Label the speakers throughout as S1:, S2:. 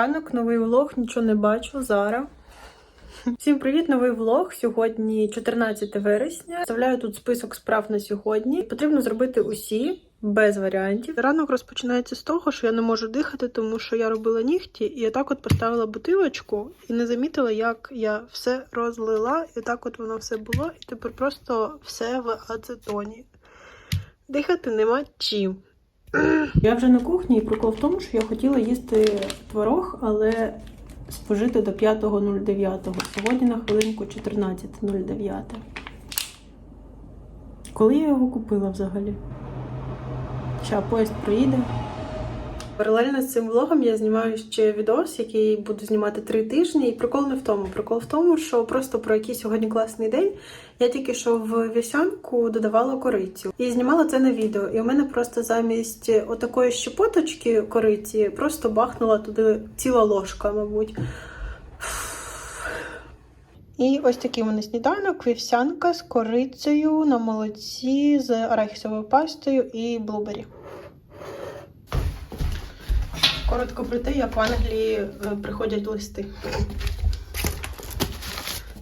S1: ранок, новий влог, нічого не бачу зараз. Всім привіт, новий влог. Сьогодні 14 вересня. Вставляю тут список справ на сьогодні. Потрібно зробити усі без варіантів. Ранок розпочинається з того, що я не можу дихати, тому що я робила нігті, і я так от поставила бутилочку і не замітила, як я все розлила, і так от воно все було, і тепер просто все в ацетоні. Дихати нема чим. Я вже на кухні і прикол в тому, що я хотіла їсти творог, але спожити до 5.09. Сьогодні на хвилинку 14.09. Коли я його купила взагалі? Ща поїзд приїде. Паралельно з цим влогом я знімаю ще відос, який буду знімати три тижні. І прикол не в тому. Прикол в тому, що просто про який сьогодні класний день я тільки що в вівсянку додавала корицю. І знімала це на відео. І у мене просто замість отакої щепоточки кориці просто бахнула туди ціла ложка, мабуть. І ось такий у мене сніданок, вівсянка з корицею на молоці з арахісовою пастою і блубері. Коротко про те, як в Англії е, приходять листи.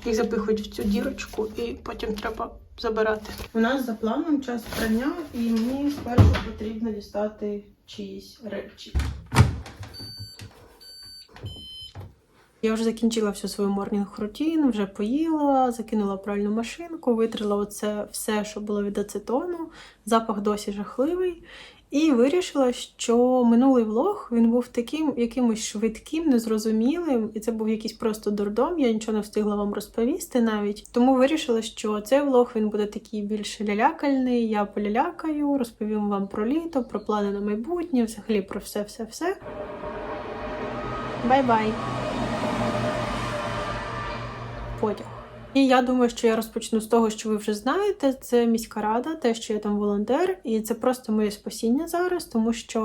S1: Їх запихують в цю дірочку і потім треба забирати. У нас за планом час прання, і мені спершу потрібно дістати чиїсь речі. Я вже закінчила всю свою морнінг рутін, вже поїла, закинула пральну машинку, витрила оце все, що було від ацетону. Запах досі жахливий. І вирішила, що минулий влог він був таким якимось швидким, незрозумілим, і це був якийсь просто дурдом. Я нічого не встигла вам розповісти навіть. Тому вирішила, що цей влог він буде такий більш лялякальний. Я полялякаю, розповім вам про літо, про плани на майбутнє, взагалі про все-все-все. Бай-бай! Потяг. І я думаю, що я розпочну з того, що ви вже знаєте. Це міська рада, те, що я там волонтер, і це просто моє спасіння зараз, тому що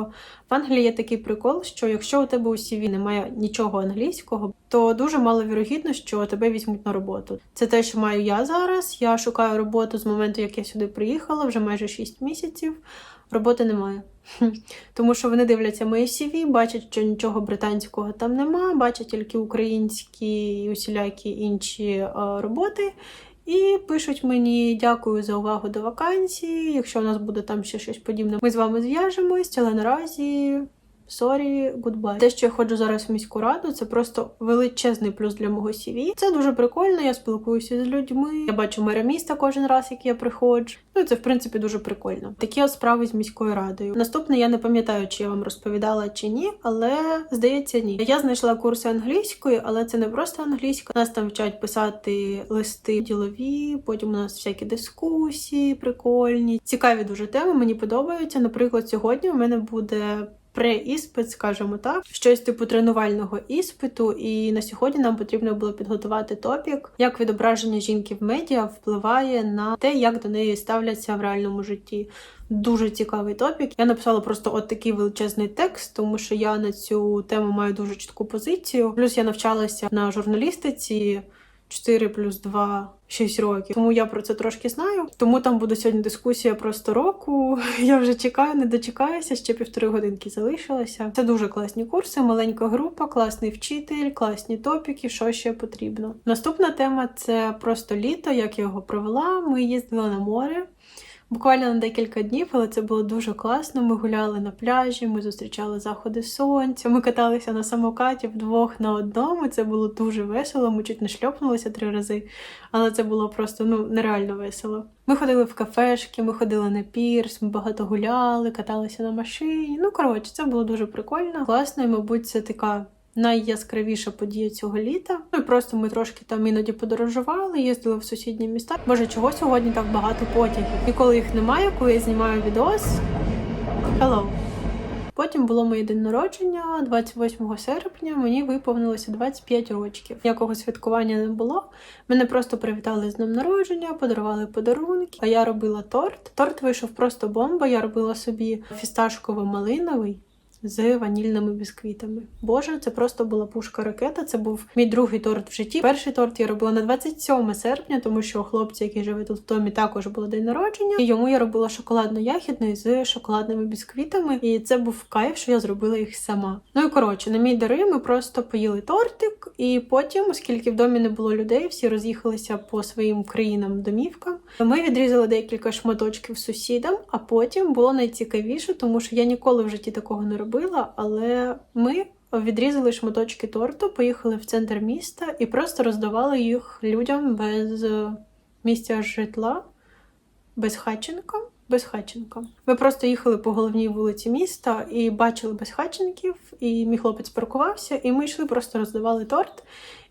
S1: в Англії є такий прикол, що якщо у тебе у CV немає нічого англійського, то дуже мало вірогідно, що тебе візьмуть на роботу. Це те, що маю я зараз. Я шукаю роботу з моменту, як я сюди приїхала, вже майже 6 місяців. Роботи немає. Тому що вони дивляться мої CV, бачать, що нічого британського там нема, бачать тільки українські і усілякі інші е, роботи. І пишуть мені дякую за увагу до вакансії. Якщо у нас буде там ще щось подібне, ми з вами зв'яжемось, але наразі. Сорі, гудбай. Те, що я ходжу зараз в міську раду, це просто величезний плюс для мого CV. Це дуже прикольно. Я спілкуюся з людьми. Я бачу мера міста кожен раз, як я приходжу. Ну це в принципі дуже прикольно. Такі от справи з міською радою. Наступне я не пам'ятаю, чи я вам розповідала чи ні, але здається, ні. Я знайшла курси англійської, але це не просто англійська. Нас там вчать писати листи ділові. Потім у нас всякі дискусії, прикольні. Цікаві дуже теми. Мені подобаються. Наприклад, сьогодні у мене буде. Преіспит, скажімо так, щось типу тренувального іспиту, і на сьогодні нам потрібно було підготувати топік, як відображення жінки в медіа впливає на те, як до неї ставляться в реальному житті. Дуже цікавий топік. Я написала просто от такий величезний текст, тому що я на цю тему маю дуже чітку позицію. Плюс я навчалася на журналістиці. 4 плюс 2 6 років. Тому я про це трошки знаю. Тому там буде сьогодні дискусія просто року. Я вже чекаю, не дочекаюся, ще півтори годинки залишилося. Це дуже класні курси, маленька група, класний вчитель, класні топіки, що ще потрібно. Наступна тема це просто літо, як я його провела. Ми їздили на море. Буквально на декілька днів, але це було дуже класно. Ми гуляли на пляжі, ми зустрічали заходи сонця. Ми каталися на самокаті вдвох на одному. Це було дуже весело. Ми чуть не шльопнулися три рази, але це було просто ну нереально весело. Ми ходили в кафешки, ми ходили на пірс, ми багато гуляли, каталися на машині. Ну коротше, це було дуже прикольно. Класно, і мабуть, це така найяскравіша подія цього літа. Ну і просто ми трошки там іноді подорожували, їздили в сусідні міста. Боже, чого сьогодні так багато потягів? І коли їх немає, коли я знімаю відос. Hello! Потім було моє день народження, 28 серпня. Мені виповнилося 25 років. Ніякого святкування не було. Мене просто привітали з днем народження, подарували подарунки. А я робила торт. Торт вийшов просто бомба. Я робила собі фісташково-малиновий. З ванільними бісквітами. Боже, це просто була пушка ракета. Це був мій другий торт в житті. Перший торт я робила на 27 серпня, тому що у хлопця, який живе тут в домі, також було день народження. І йому я робила шоколадно-ягідний з шоколадними бісквітами. І це був кайф, що я зробила їх сама. Ну і коротше, на мій дари ми просто поїли тортик, і потім, оскільки в домі не було людей, всі роз'їхалися по своїм країнам домівкам. Ми відрізали декілька шматочків сусідам, а потім було найцікавіше, тому що я ніколи в житті такого не робила, але ми. Відрізали шматочки торту, поїхали в центр міста і просто роздавали їх людям без е, місця житла, без хатченка. Без хатченка. Ми просто їхали по головній вулиці міста і бачили без хатченків, і мій хлопець паркувався, і ми йшли, просто роздавали торт.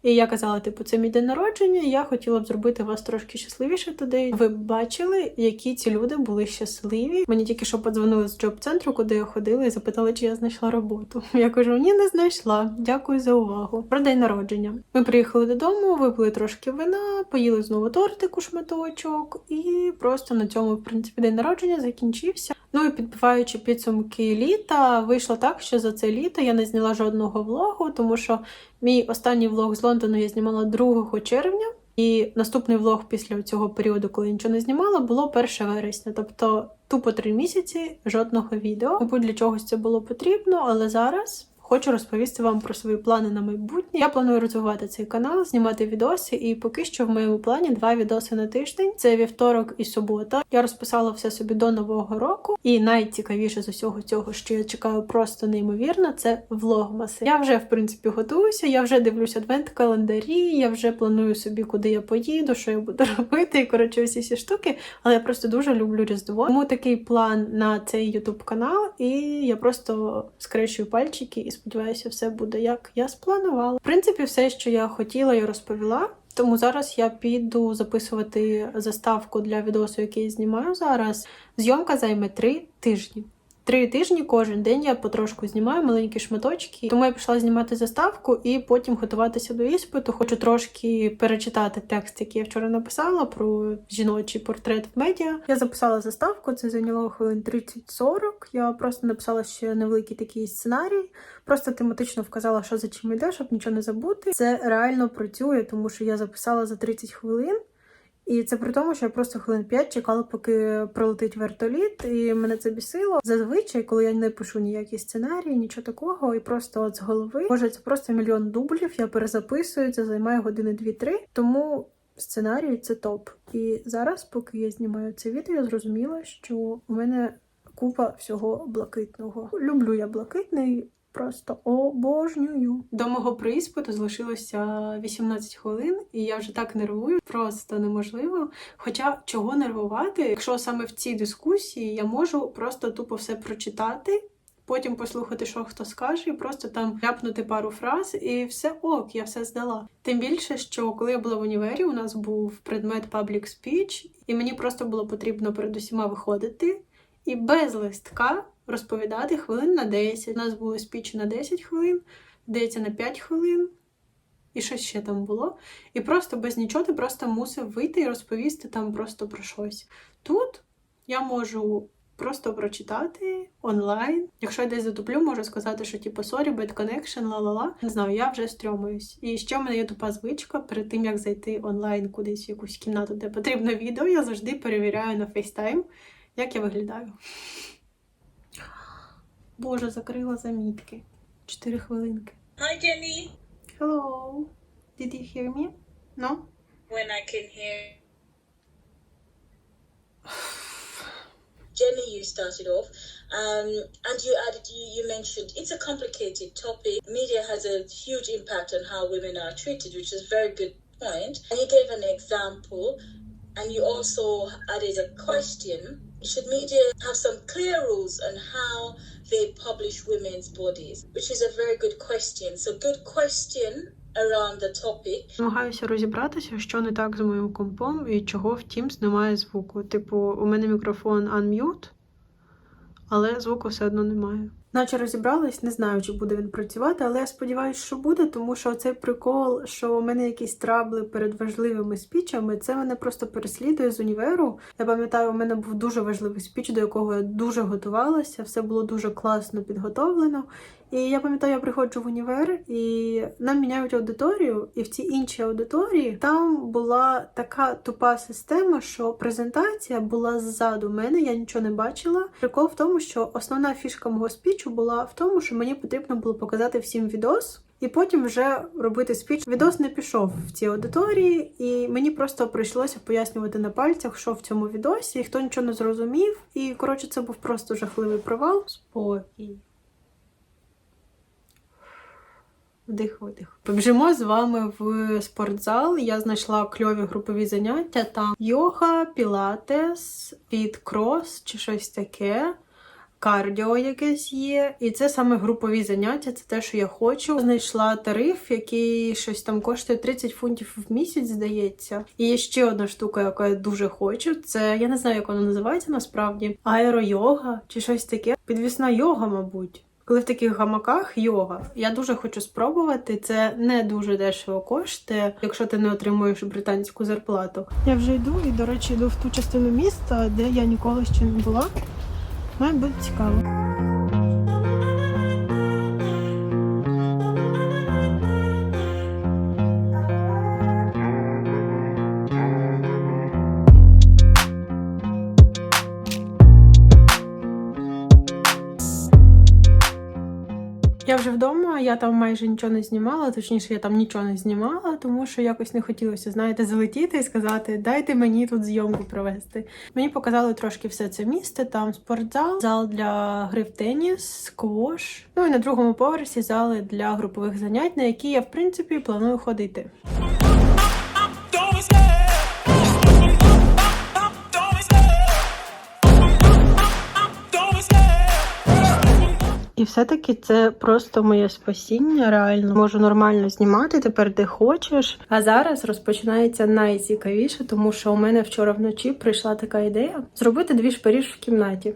S1: І я казала, типу, це мій день народження, я хотіла б зробити вас трошки щасливіше туди. Ви бачили, які ці люди були щасливі. Мені тільки що подзвонили з джоб-центру, куди я ходила, і запитали, чи я знайшла роботу. Я кажу: ні, не знайшла. Дякую за увагу. Про день народження. Ми приїхали додому, випили трошки вина, поїли знову тортику шматочок, і просто на цьому, в принципі, день народження закінчився. Ну і підбиваючи підсумки літа, вийшло так, що за це літо я не зняла жодного влогу, тому що мій останній влог з Лондону я знімала 2 червня. І наступний влог після цього періоду, коли я нічого не знімала, було 1 вересня. Тобто тупо три місяці жодного відео. Мабуть, для чогось це було потрібно, але зараз. Хочу розповісти вам про свої плани на майбутнє. Я планую розвивати цей канал, знімати відоси, і поки що в моєму плані два відоси на тиждень. Це вівторок і субота. Я розписала все собі до нового року. І найцікавіше з усього цього, що я чекаю просто неймовірно, це влогмаси. Я вже в принципі готуюся. Я вже дивлюсь адвент календарі. Я вже планую собі, куди я поїду, що я буду робити. І коротше, всі ці штуки. Але я просто дуже люблю різдво. Тому такий план на цей ютуб канал, і я просто скрещую пальчики і сподіваюся, все буде як я спланувала. В принципі, все, що я хотіла, я розповіла. Тому зараз я піду записувати заставку для відосу, який знімаю зараз. Зйомка займе три тижні. Три тижні кожен день я потрошку знімаю маленькі шматочки. Тому я пішла знімати заставку і потім готуватися до іспиту. Хочу трошки перечитати текст, який я вчора написала про жіночий портрет в медіа. Я записала заставку, це зайняло хвилин 30-40. Я просто написала ще невеликий такий сценарій. Просто тематично вказала, що за чим йде, щоб нічого не забути. Це реально працює, тому що я записала за 30 хвилин. І це при тому, що я просто хвилин 5 чекала, поки пролетить вертоліт, і мене це бісило. Зазвичай, коли я не пишу ніякі сценарії, нічого такого, і просто от з голови, може, це просто мільйон дублів, я перезаписую, це займає години 2-3. Тому сценарій це топ. І зараз, поки я знімаю це відео, я зрозуміла, що у мене купа всього блакитного. Люблю я блакитний. Просто обожнюю. До мого приїспиту залишилося 18 хвилин, і я вже так нервую, просто неможливо. Хоча чого нервувати, якщо саме в цій дискусії я можу просто тупо все прочитати. Потім послухати, що хто скаже, і просто там ляпнути пару фраз, і все ок, я все здала. Тим більше, що коли я була в універі, у нас був предмет Public Speech, і мені просто було потрібно перед усіма виходити і без листка розповідати хвилин на 10. У нас були спічі на 10 хвилин, здається, на 5 хвилин. І щось ще там було. І просто без нічого ти просто мусив вийти і розповісти там просто про щось. Тут я можу просто прочитати онлайн. Якщо я десь затуплю, можу сказати, що типу sorry, bad connection, ла-ла-ла. Не знаю, я вже стрьомуюсь. І ще в мене є тупа звичка, перед тим як зайти онлайн кудись в якусь кімнату, де потрібно відео, я завжди перевіряю на FaceTime, як я виглядаю. Боже, закрила замітки. Чотири хвилинки.
S2: Hi, Jenny.
S1: Hello. Did you hear me? No?
S2: When I can hear. Jenny, you started off, um, and you added, you, you mentioned it's a complicated topic. Media has a huge impact on how women are treated, which is a very good point. And you gave an example, and you also added a question. Should media have some clear rules on how they publish women's bodies? Which is a very good question. So, good question around the topic.
S1: Намагаюся розібратися, що не так з моїм компом і чого в Teams немає звуку. Типу, у мене мікрофон unmute, але звуку все одно немає. Наче розібралась, не знаю, чи буде він працювати, але я сподіваюся, що буде, тому що цей прикол, що у мене якісь трабли перед важливими спічами, це мене просто переслідує з універу. Я пам'ятаю, у мене був дуже важливий спіч, до якого я дуже готувалася, все було дуже класно підготовлено. І я пам'ятаю, я приходжу в універ, і нам міняють аудиторію, і в цій іншій аудиторії там була така тупа система, що презентація була ззаду мене, я нічого не бачила. Прикол в тому, що основна фішка мого спічу була в тому, що мені потрібно було показати всім відос. І потім вже робити спіч. Відос не пішов в цій аудиторії, і мені просто прийшлося пояснювати на пальцях, що в цьому відосі, і хто нічого не зрозумів. І коротше, це був просто жахливий провал. Спокій. Вдих, видих. Побіжимо з вами в спортзал. Я знайшла кльові групові заняття. Там йога, пілатес, підкрос чи щось таке. Кардіо якесь є, і це саме групові заняття, це те, що я хочу. Знайшла тариф, який щось там коштує 30 фунтів в місяць, здається. І є ще одна штука, яку я дуже хочу. Це я не знаю, як вона називається насправді. Аеройога чи щось таке. Підвісна йога, мабуть. Коли в таких гамаках йога, я дуже хочу спробувати. Це не дуже дешево коштує, якщо ти не отримуєш британську зарплату. Я вже йду і, до речі, йду в ту частину міста, де я ніколи ще не була. Має бути цікаво. Вже вдома, я там майже нічого не знімала, точніше, я там нічого не знімала, тому що якось не хотілося, знаєте, залетіти і сказати, дайте мені тут зйомку провести. Мені показали трошки все це місце. Там спортзал, зал для гри в теніс, сквош. Ну і на другому поверсі зали для групових занять, на які я в принципі планую ходити. І все-таки це просто моє спасіння. Реально можу нормально знімати тепер, де хочеш. А зараз розпочинається найцікавіше, тому що у мене вчора вночі прийшла така ідея зробити дві шпаріж в кімнаті.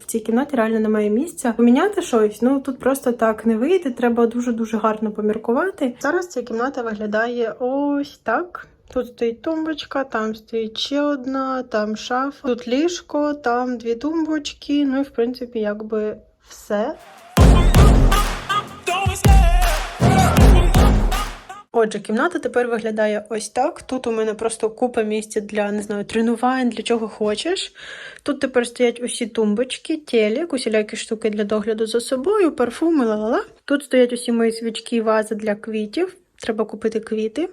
S1: В цій кімнаті реально немає місця. Поміняти щось, ну тут просто так не вийде. Треба дуже дуже гарно поміркувати. Зараз ця кімната виглядає ось так. Тут стоїть тумбочка, там стоїть ще одна, там шафа, тут ліжко, там дві тумбочки. Ну і в принципі, якби все. Отже, кімната тепер виглядає ось так. Тут у мене просто купа місця для не знаю, тренувань, для чого хочеш. Тут тепер стоять усі тумбочки, телек, усілякі штуки для догляду за собою, парфуми, ла-ла-ла. Тут стоять усі мої свічки і вази для квітів. Треба купити квіти.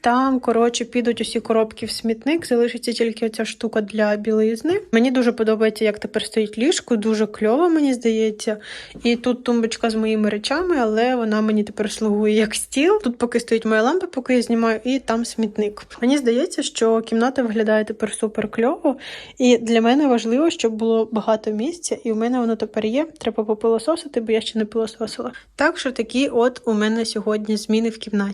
S1: Там, коротше, підуть усі коробки в смітник, залишиться тільки оця штука для білизни. Мені дуже подобається, як тепер стоїть ліжко, дуже кльово, мені здається. І тут тумбочка з моїми речами, але вона мені тепер слугує як стіл. Тут поки стоїть моя лампа, поки я знімаю, і там смітник. Мені здається, що кімната виглядає тепер супер кльово. І для мене важливо, щоб було багато місця, і у мене воно тепер є. Треба попилососити, бо я ще не пилососила. Так що такі от у мене сьогодні зміни в кімнаті.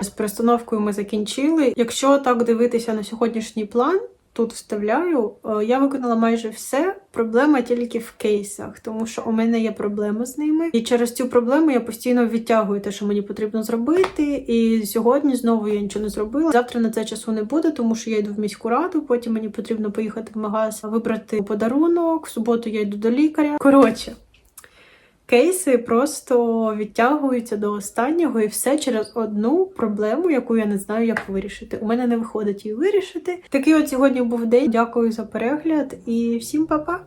S1: З перестановкою ми закінчили. Якщо так дивитися на сьогоднішній план, тут вставляю, е, я виконала майже все. Проблема тільки в кейсах, тому що у мене є проблема з ними. І через цю проблему я постійно відтягую те, що мені потрібно зробити. І сьогодні знову я нічого не зробила. Завтра на це часу не буде, тому що я йду в міську раду. Потім мені потрібно поїхати в магаз, вибрати подарунок. В суботу я йду до лікаря. Коротше. Кейси просто відтягуються до останнього і все через одну проблему, яку я не знаю, як вирішити. У мене не виходить її вирішити. Такий от сьогодні був день. Дякую за перегляд і всім па-па!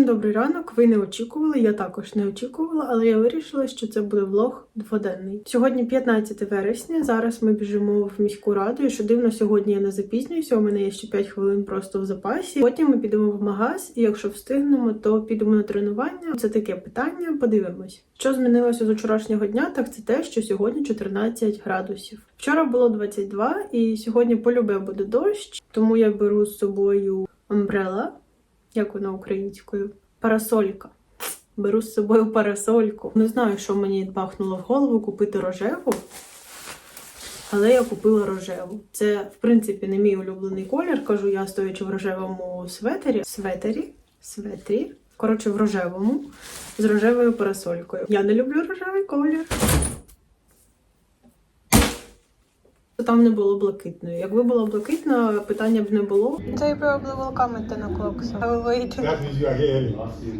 S1: Всім добрий ранок. Ви не очікували, я також не очікувала, але я вирішила, що це буде влог дводенний. Сьогодні 15 вересня. Зараз ми біжимо в міську раду. І що дивно, сьогодні я не запізнююся. У мене є ще 5 хвилин просто в запасі. Потім ми підемо в магаз, і якщо встигнемо, то підемо на тренування. Це таке питання. Подивимось. Що змінилося з вчорашнього дня, так це те, що сьогодні 14 градусів. Вчора було 22, і сьогодні полюбе буде дощ, тому я беру з собою умбрела як вона українською? Парасолька. Беру з собою парасольку. Не знаю, що мені бахнуло в голову купити рожеву. Але я купила рожеву. Це, в принципі, не мій улюблений колір. Кажу, я стоячи в рожевому светері. Светері. Светрі. Коротше, в рожевому з рожевою парасолькою. Я не люблю рожевий колір. Там не було блакитної. Якби була блакитна, питання б не було. Це я probably will comment on o'clock, so I will wait.
S3: That means you are here early.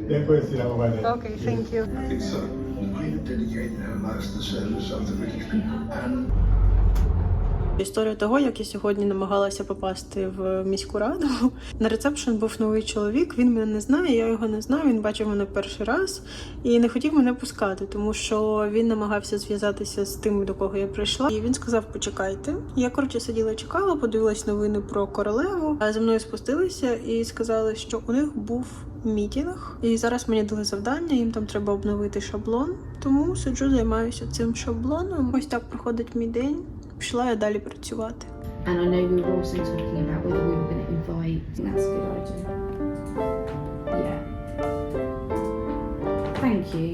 S3: Then go and sit down over there.
S1: Okay, thank you.
S4: It's uh, I dedicate our lives to the service of the British people and
S1: Історія того, як я сьогодні намагалася попасти в міську раду. На рецепшн був новий чоловік. Він мене не знає, я його не знаю. Він бачив мене перший раз і не хотів мене пускати, тому що він намагався зв'язатися з тим, до кого я прийшла. І він сказав: Почекайте. Я коротше сиділа, чекала, подивилась новини про королеву. А за мною спустилися і сказали, що у них був мітінг. І зараз мені дали завдання. Їм там треба обновити шаблон. Тому сиджу, займаюся цим шаблоном. Ось так проходить мій день. Пішла я далі працювати.
S5: And I know we were also talking about whether we were going to invite. I think that's a good idea. Yeah. Thank you.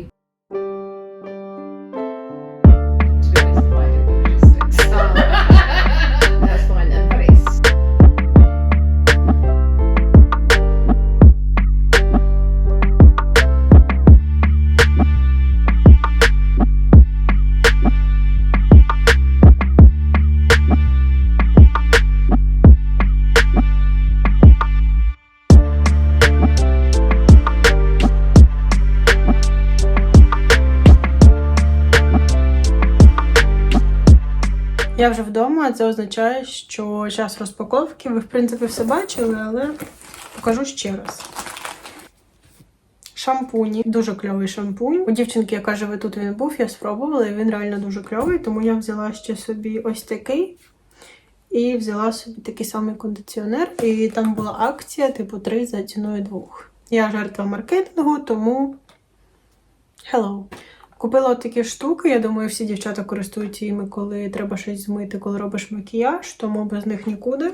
S1: Я вже вдома, це означає, що час розпаковки. Ви, в принципі, все бачили, але покажу ще раз. Шампуні, дуже кльовий шампунь. У дівчинки, яка живе тут, він був, я спробувала, і він реально дуже кльовий, тому я взяла ще собі ось такий. І взяла собі такий самий кондиціонер. І там була акція, типу, 3 за ціною двох. Я жертва маркетингу, тому hello. Купила от такі штуки. Я думаю, всі дівчата користуються їми, коли треба щось змити, коли робиш макіяж, тому без них нікуди.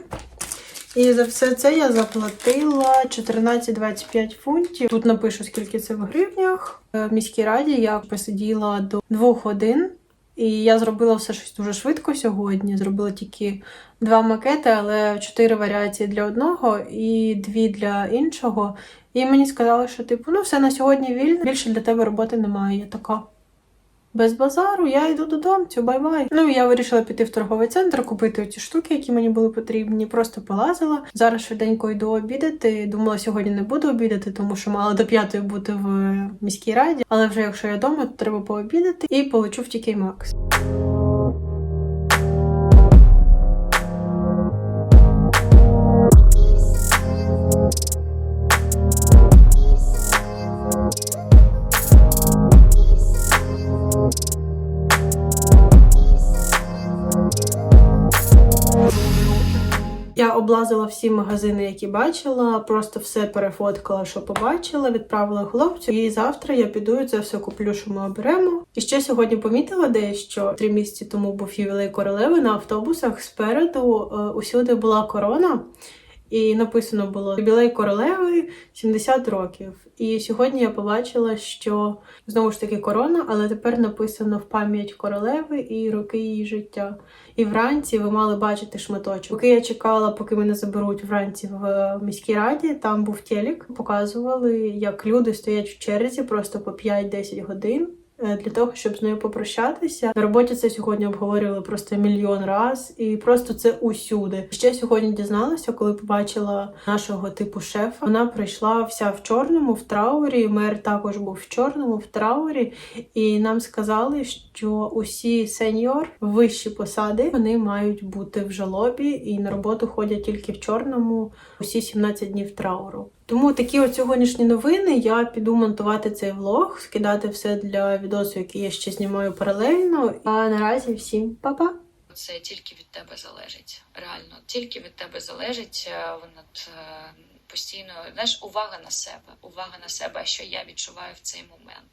S1: І за все це я заплатила 14-25 фунтів. Тут напишу, скільки це в гривнях. Е, В міській раді я посиділа до двох годин. І я зробила все щось дуже швидко сьогодні. Зробила тільки два макети, але чотири варіації для одного і дві для іншого. І мені сказали, що типу, ну все на сьогодні вільно, більше для тебе роботи немає. Я така. Без базару, я йду додому, бай-бай. Ну я вирішила піти в торговий центр, купити ті штуки, які мені були потрібні. Просто полазила. Зараз швиденько йду обідати. Думала, сьогодні не буду обідати, тому що мала до п'ятої бути в міській раді. Але вже якщо я вдома, то треба пообідати і получу в TK Maxx. Облазила всі магазини, які бачила, просто все перефоткала, що побачила, відправила хлопцю. І завтра я піду і це все куплю, що ми оберемо. І ще сьогодні помітила дещо три місяці тому був ювілей королеви на автобусах. Спереду е, усюди була корона. І написано було ювілей королеви 70 років. І сьогодні я побачила, що знову ж таки корона, але тепер написано в пам'ять королеви і роки її життя. І вранці ви мали бачити шматочок. Поки я чекала, поки мене заберуть вранці в міській раді, там був телек. Показували, як люди стоять в черзі просто по 5-10 годин. Е, Для того щоб з нею попрощатися на роботі це сьогодні обговорювали просто мільйон раз, і просто це усюди. Ще сьогодні дізналася, коли побачила нашого типу шефа. Вона прийшла вся в чорному, в траурі. Мер також був в чорному, в траурі. І нам сказали, що усі сеньор вищі посади вони мають бути в жалобі і на роботу ходять тільки в чорному усі 17 днів трауру. Тому такі от сьогоднішні новини. Я піду монтувати цей влог, скидати все для відосу, який я ще знімаю паралельно. А наразі всім па-па!
S6: Це тільки від тебе залежить. Реально, тільки від тебе залежить. Вона Воно е, постійно знаєш, увага на себе, увага на себе, що я відчуваю в цей момент.